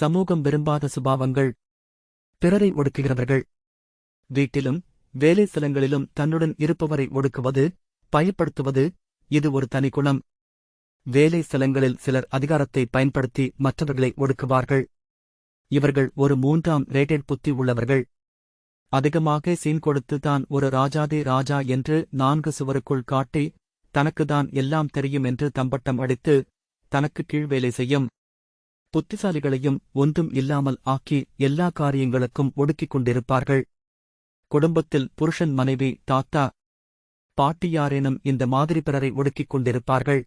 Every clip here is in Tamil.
சமூகம் விரும்பாத சுபாவங்கள் பிறரை ஒடுக்குகிறவர்கள். வீட்டிலும் வேலை ஸ்தலங்களிலும் தன்னுடன் இருப்பவரை ஒடுக்குவது பயப்படுத்துவது இது ஒரு தனிக்குணம் வேலை ஸ்தலங்களில் சிலர் அதிகாரத்தை பயன்படுத்தி மற்றவர்களை ஒடுக்குவார்கள். இவர்கள் ஒரு மூன்றாம் ரேட்டட் புத்தி உள்ளவர்கள். அதிகமாக சீன் கொடுத்து தான் ஒரு ராஜாதே ராஜா என்று நான்கு சுவருக்குள் காட்டி தனக்குதான் எல்லாம் தெரியும் என்று தம்பட்டம் அடித்து தனக்கு கீழ் வேலை செய்யும். புத்திசாலிகளையும் ஒன்றும் இல்லாமல் ஆக்கி எல்லா காரியங்களுக்கும் ஒடுக்கிக் கொண்டிருப்பார்கள். குடும்பத்தில் புருஷன் மனைவி தாத்தா பாட்டியாரேனும் இந்த மாதிரி பிறரை ஒடுக்கிக் கொண்டிருப்பார்கள்.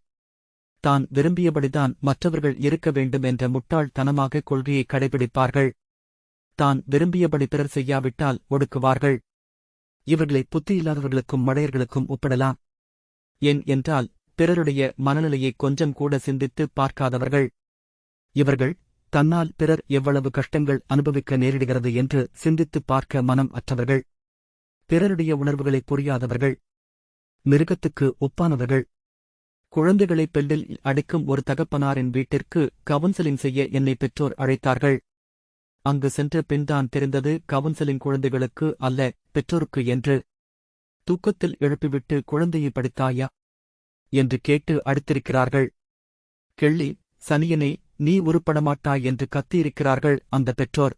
தான் விரும்பியபடிதான் மற்றவர்கள் இருக்க வேண்டும் என்ற முட்டாள்தனமாக கொள்கையை கடைபிடிப்பார்கள். தான் விரும்பியபடி பிறர் செய்யாவிட்டால் ஒடுக்குவார்கள். இவர்களை புத்தியில்லாதவர்களுக்கும் மடையர்களுக்கும் ஒப்பிடலாம். என் என்றால் பிறருடைய மனநிலையை கொஞ்சம் கூட சிந்தித்து பார்க்காதவர்கள். இவர்கள் தன்னால் பிறர் எவ்வளவு கஷ்டங்கள் அனுபவிக்க நேரிடுகிறது என்று சிந்தித்துப் பார்க்க மனம் அற்றவர்கள். பிறருடைய உணர்வுகளை புரியாதவர்கள். மிருகத்துக்கு ஒப்பானவர்கள். குழந்தைகளை பெல்லில் அடைக்கும் ஒரு தகப்பனாரின் வீட்டிற்கு கவுன்சிலிங் செய்ய என்னை பெற்றோர் அழைத்தார்கள். அங்கு சென்ற பின்தான் தெரிந்தது கவுன்சிலிங் குழந்தைகளுக்கு அல்ல பெற்றோருக்கு என்று. தூக்கத்தில் எழுப்பிவிட்டு குழந்தையை படித்தாயா? என்று கேட்டு அடித்திருக்கிறார்கள். கெள்ளி சனியனை நீ உருப்படமாட்டாய் என்று கத்தியிருக்கிறார்கள் அந்த பெற்றோர்.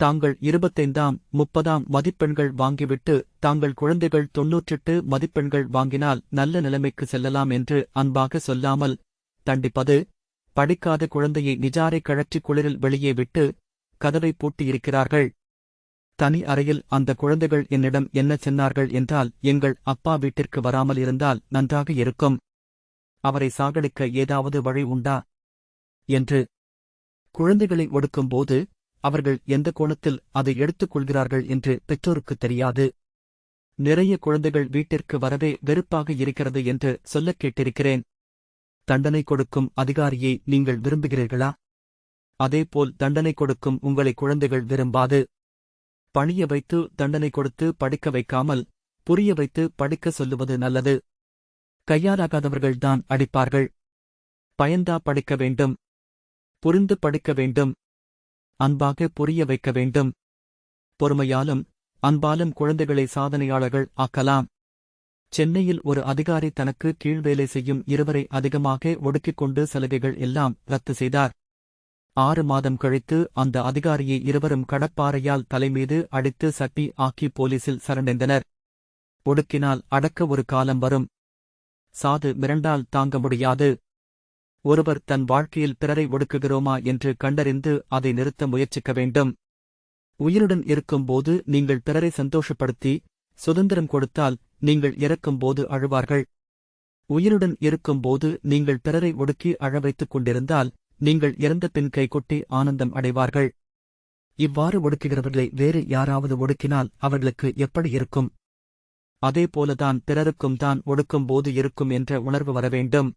தாங்கள் இருபத்தைந்தாம் முப்பதாம் மதிப்பெண்கள் வாங்கிவிட்டு தாங்கள் குழந்தைகள் தொன்னூற்றெட்டு மதிப்பெண்கள் வாங்கினால் நல்ல நிலைமைக்கு செல்லலாம் என்று அன்பாக சொல்லாமல் தண்டிப்பது படிக்காத குழந்தையை நிஜாரை கழற்றி குளிரில் வெளியே விட்டு கதவை பூட்டியிருக்கிறார்கள். தனி அறையில் அந்த குழந்தைகள் என்னிடம் என்ன சொன்னார்கள் என்றால் எங்கள் அப்பா வீட்டிற்கு வராமல் இருந்தால் நன்றாக இருக்கும். அவரை சாகடிக்க ஏதாவது வழி உண்டா? என்று. குழந்தைகளை ஒடுக்கும்போது அவர்கள் எந்த கோணத்தில் அதை எடுத்துக் கொள்கிறார்கள் என்று பெற்றோருக்குத் தெரியாது. நிறைய குழந்தைகள் வீட்டிற்கு வரவே வெறுப்பாக இருக்கிறது என்று சொல்லக் கேட்டிருக்கிறேன். தண்டனை கொடுக்கும் அதிகாரியை நீங்கள் விரும்புகிறீர்களா? அதேபோல் தண்டனை கொடுக்கும் உங்களை குழந்தைகள் விரும்பாது. பணிய வைத்து தண்டனை கொடுத்து படிக்க வைக்காமல் புரிய வைத்து படிக்க சொல்லுவது நல்லது. கையாலாகாதவர்கள்தான் அடிப்பார்கள். பயந்தா படிக்க வேண்டும். புரிந்து படிக்க வேண்டும். அன்பாக புரிய வைக்க வேண்டும். பொறுமையாலும் அன்பாலும் குழந்தைகளை சாதனையாளர்கள் ஆக்கலாம். சென்னையில் ஒரு அதிகாரி தனக்கு கீழ் வேலை செய்யும் இருவரை அதிகமாக ஒடுக்கிக் கொண்டு சலுகைகள் எல்லாம் ரத்து செய்தார். ஆறு மாதம் கழித்து அந்த அதிகாரியை இருவரும் கடப்பாறையால் தலைமீது அடித்து சட்டி ஆக்கி போலீசில் சரணடைந்தனர். ஒடுக்கினால் அடக்க ஒரு காலம் வரும். சாது மிரண்டால் தாங்க முடியாது. ஒருவர் தன் வாழ்க்கையில் பிறரை ஒடுக்குகிறோமா என்று கண்டறிந்து அதை நிறுத்த முயற்சிக்க வேண்டும். உயிருடன் இருக்கும்போது நீங்கள் பிறரை சந்தோஷப்படுத்தி சுதந்திரம் கொடுத்தால் நீங்கள் இறக்கும்போது அழுவார்கள். உயிருடன் இருக்கும்போது நீங்கள் பிறரை ஒடுக்கி அழ வைத்துக் கொண்டிருந்தால் நீங்கள் இறந்த பின் கைகொட்டி ஆனந்தம் அடைவார்கள். இவ்வாறு ஒடுக்குகிறவர்களை வேறு யாராவது ஒடுக்கினால் அவர்களுக்கு எப்படி இருக்கும்? அதேபோலதான் பிறருக்கும் தான் ஒடுக்கும் போது இருக்கும் என்ற உணர்வு வர வேண்டும்.